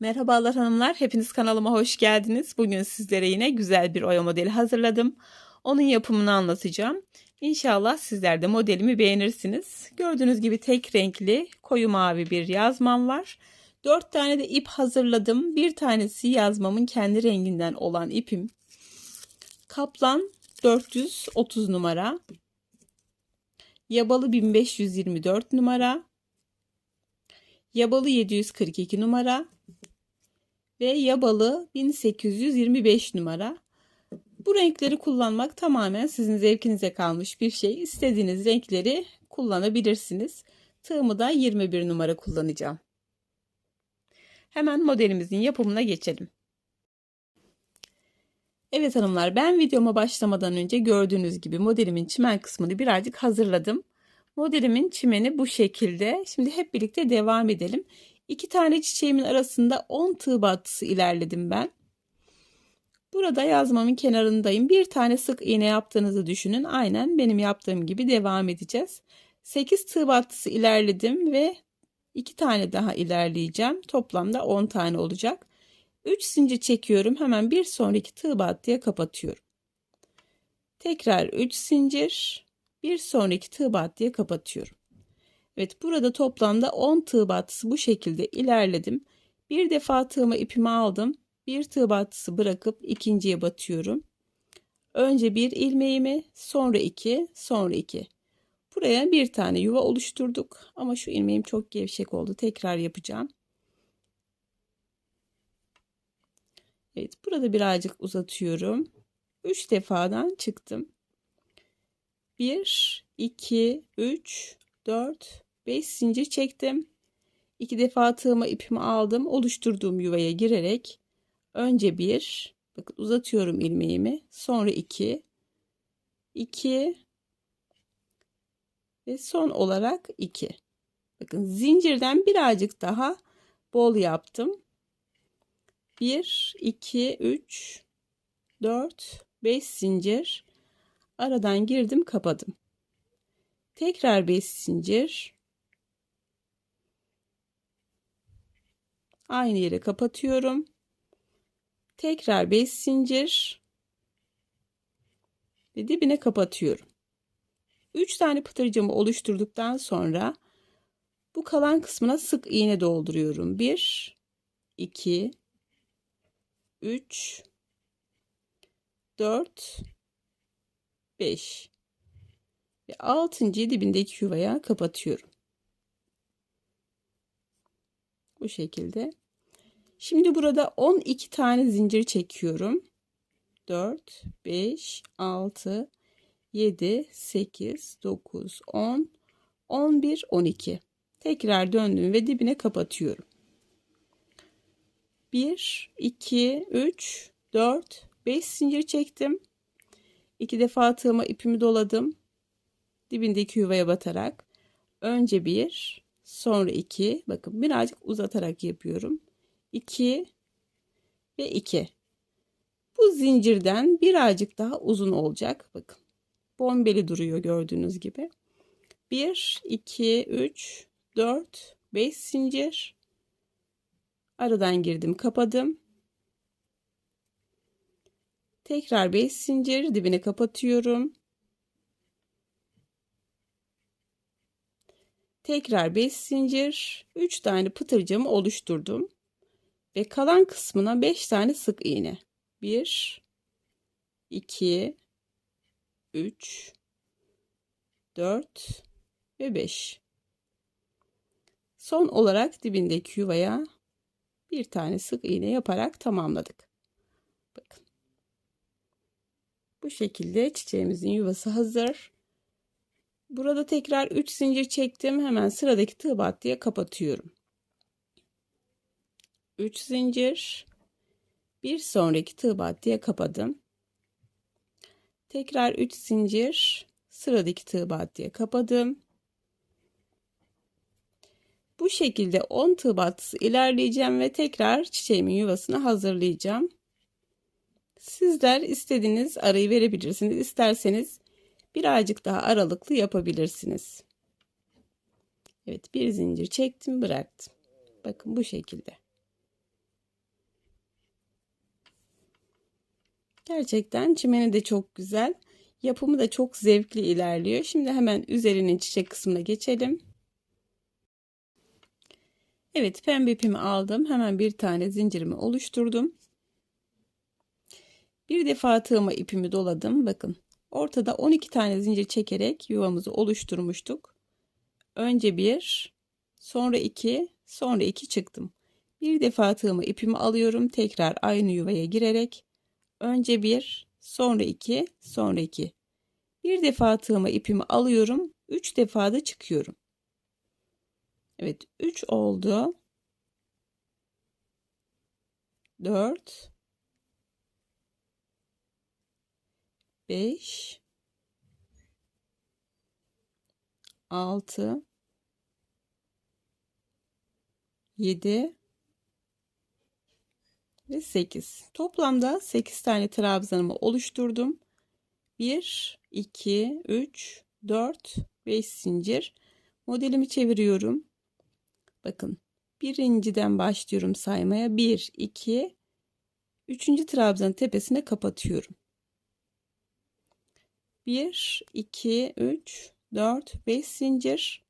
Merhabalar hanımlar, hepiniz kanalıma hoş geldiniz. Bugün sizlere yine güzel bir oya modeli hazırladım. Onun yapımını anlatacağım. İnşallah sizler de modelimi beğenirsiniz. Gördüğünüz gibi tek renkli koyu mavi bir yazmam var. 4 tane de ip hazırladım. Bir tanesi yazmamın kendi renginden olan ipim. Kaplan 430 numara. Yabalı 1524 numara. Yabalı 742 numara ve yabalı 1825 numara. Bu renkleri kullanmak tamamen sizin zevkinize kalmış bir şey. İstediğiniz renkleri kullanabilirsiniz. Tığımı da 21 numara kullanacağım. Hemen modelimizin yapımına geçelim. Evet hanımlar ben videoma başlamadan önce gördüğünüz gibi modelimin çimen kısmını birazcık hazırladım. Modelimin çimeni bu şekilde. Şimdi hep birlikte devam edelim. İki tane çiçeğimin arasında 10 tığ battısı ilerledim ben. Burada yazmamın kenarındayım. Bir tane sık iğne yaptığınızı düşünün. Aynen benim yaptığım gibi devam edeceğiz. 8 tığ battısı ilerledim ve 2 tane daha ilerleyeceğim. Toplamda 10 tane olacak. 3 zincir çekiyorum. Hemen bir sonraki tığ battıya kapatıyorum. Tekrar 3 zincir. Bir sonraki tığ battıya kapatıyorum. Evet burada toplamda 10 tığ battısı bu şekilde ilerledim. Bir defa tığıma ipimi aldım. Bir tığ battısı bırakıp ikinciye batıyorum. Önce bir ilmeğimi sonra iki sonra iki. Buraya bir tane yuva oluşturduk ama şu ilmeğim çok gevşek oldu. Tekrar yapacağım. Evet burada birazcık uzatıyorum. 3 defadan çıktım. 1 2 3 4 5 zincir çektim. 2 defa tığıma ipimi aldım. Oluşturduğum yuvaya girerek önce bir bakın uzatıyorum ilmeğimi. Sonra 2 2 ve son olarak 2. Bakın zincirden birazcık daha bol yaptım. 1 2 3 4 5 zincir aradan girdim kapadım. Tekrar 5 zincir aynı yere kapatıyorum. Tekrar 5 zincir ve dibine kapatıyorum. 3 tane pıtırcımı oluşturduktan sonra bu kalan kısmına sık iğne dolduruyorum. 1 2 3 4 5 ve 6. dibindeki yuvaya kapatıyorum. Bu şekilde. Şimdi burada 12 tane zincir çekiyorum. 4, 5, 6, 7, 8, 9, 10, 11, 12. Tekrar döndüm ve dibine kapatıyorum. 1, 2, 3, 4, 5 zincir çektim. 2 defa tığıma ipimi doladım. Dibindeki yuvaya batarak önce bir, sonra 2 bakın birazcık uzatarak yapıyorum 2 ve 2 bu zincirden birazcık daha uzun olacak. Bakın bombeli duruyor gördüğünüz gibi. 1 2 3 4 5 zincir. Aradan girdim kapadım. Tekrar 5 zincir dibine kapatıyorum. Tekrar 5 zincir, 3 tane pıtırcamı oluşturdum. Ve kalan kısmına 5 tane sık iğne. 1 2 3 4 ve 5. Son olarak dibindeki yuvaya bir tane sık iğne yaparak tamamladık. Bakın. Bu şekilde çiçeğimizin yuvası hazır. Burada tekrar 3 zincir çektim. Hemen sıradaki tığ battıya kapatıyorum. 3 zincir. Bir sonraki tığ battıya kapadım. Tekrar 3 zincir. Sıradaki tığ battıya kapadım. Bu şekilde 10 tığ battısı ilerleyeceğim ve tekrar çiçeğimin yuvasını hazırlayacağım. Sizler istediğiniz arayı verebilirsiniz. İsterseniz birazcık daha aralıklı yapabilirsiniz. Evet bir zincir çektim bıraktım. Bakın bu şekilde. Gerçekten çimeni de çok güzel. Yapımı da çok zevkli ilerliyor. Şimdi hemen üzerinin çiçek kısmına geçelim. Evet pembe ipimi aldım. Hemen bir tane zincirimi oluşturdum. Bir defa tığıma ipimi doladım. Bakın ortada 12 tane zincir çekerek yuvamızı oluşturmuştuk. Önce bir, sonra iki, sonra iki çıktım. Bir defa tığımı ipimi alıyorum. Tekrar aynı yuvaya girerek önce bir, sonra iki, sonra iki. Bir defa tığıma ipimi alıyorum. Üç defa da çıkıyorum. Evet 3 oldu. 4 5 6 7 ve 8. Toplamda 8 tane trabzanımı oluşturdum. 1 2 3 4 5 zincir. Modelimi çeviriyorum. Bakın birinciden başlıyorum saymaya. 1 2 3. trabzanın tepesine kapatıyorum. 1 2 3 4 5 zincir.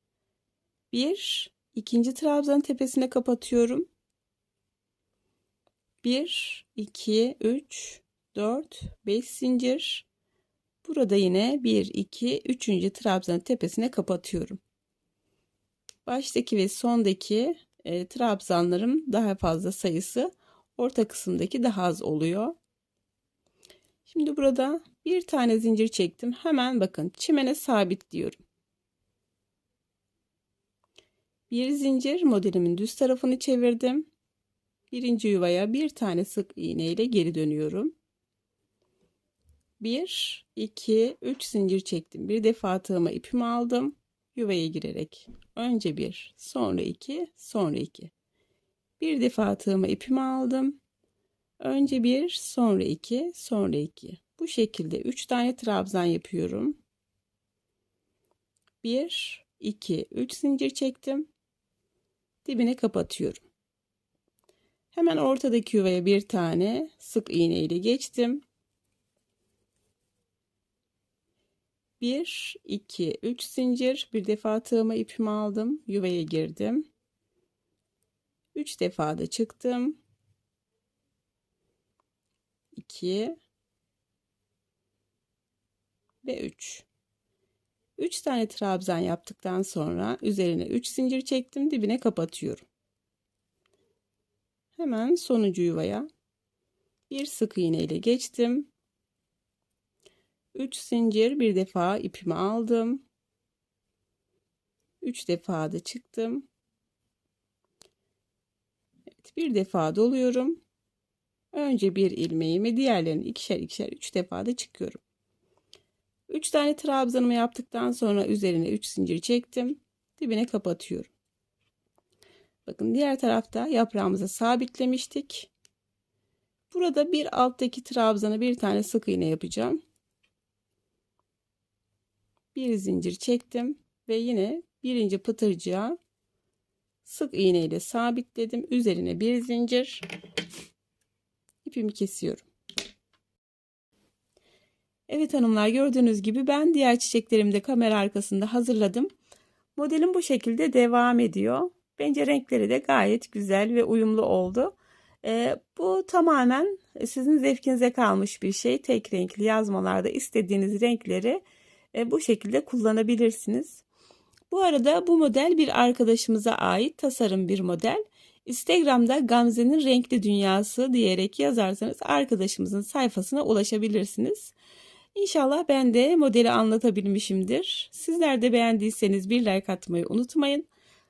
1 ikinci trabzanın tepesine kapatıyorum. 1 2 3 4 5 zincir. Burada yine 1 2 3. trabzanın tepesine kapatıyorum. Baştaki ve sondaki e, trabzanlarım daha fazla sayısı orta kısımdaki daha az oluyor. Şimdi burada bir tane zincir çektim. Hemen bakın çimene sabitliyorum. Bir zincir modelimin düz tarafını çevirdim. Birinci yuvaya bir tane sık iğne ile geri dönüyorum. 1, 2, 3 zincir çektim. Bir defa tığıma ipimi aldım. Yuvaya girerek önce bir, sonra iki, sonra iki. Bir defa tığıma ipimi aldım. Önce bir, sonra iki, sonra iki. Bu şekilde üç tane trabzan yapıyorum. Bir, iki, üç zincir çektim. Dibine kapatıyorum. Hemen ortadaki yuvaya bir tane sık iğne ile geçtim. 1 2 3 zincir. Bir defa tığıma ipimi aldım. Yuvaya girdim. 3 defa da çıktım. 2 ve 3 3 tane trabzan yaptıktan sonra üzerine 3 zincir çektim. Dibine kapatıyorum hemen sonuncu yuvaya bir sık iğne ile geçtim 3 zincir bir defa ipimi aldım. 3 defa da çıktım. Evet, bir defa doluyorum. Önce bir ilmeğimi diğerlerini ikişer ikişer 3 defa da çıkıyorum. 3 tane trabzanımı yaptıktan sonra üzerine 3 zincir çektim. Dibine kapatıyorum. Bakın diğer tarafta yaprağımızı sabitlemiştik. Burada bir alttaki trabzana bir tane sık iğne yapacağım bir zincir çektim ve yine birinci pıtırcığa sık iğne ile sabitledim. Üzerine bir zincir ipimi kesiyorum. Evet hanımlar gördüğünüz gibi ben diğer çiçeklerimi de kamera arkasında hazırladım. Modelim bu şekilde devam ediyor. Bence renkleri de gayet güzel ve uyumlu oldu. Ee, bu tamamen sizin zevkinize kalmış bir şey. Tek renkli yazmalarda istediğiniz renkleri e, bu şekilde kullanabilirsiniz. Bu arada bu model bir arkadaşımıza ait tasarım bir model. Instagram'da Gamze'nin renkli dünyası diyerek yazarsanız arkadaşımızın sayfasına ulaşabilirsiniz. İnşallah ben de modeli anlatabilmişimdir. Sizler de beğendiyseniz bir like atmayı unutmayın.